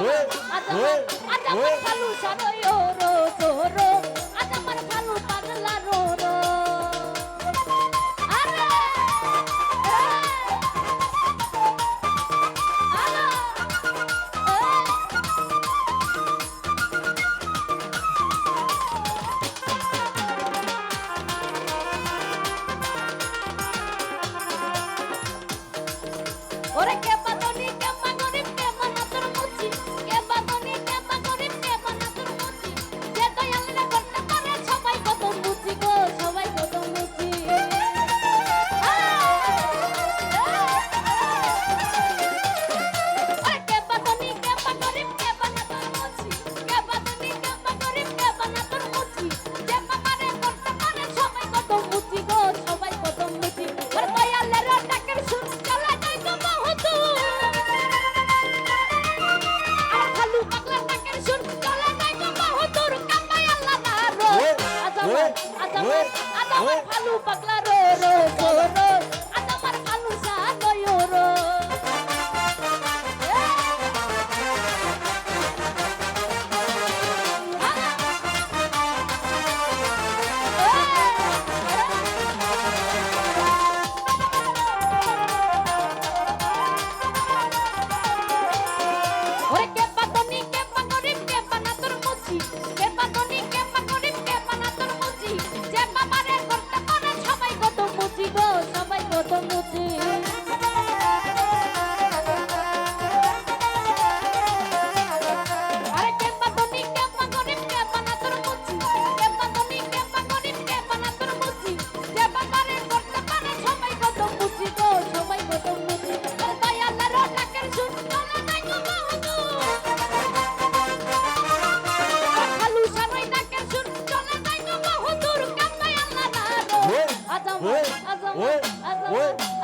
adamant, adamant, adamant, adamant, adamant, adamant, adamant, আদামর আদামর ভালু পাগলা রো রো রো। 안 녕.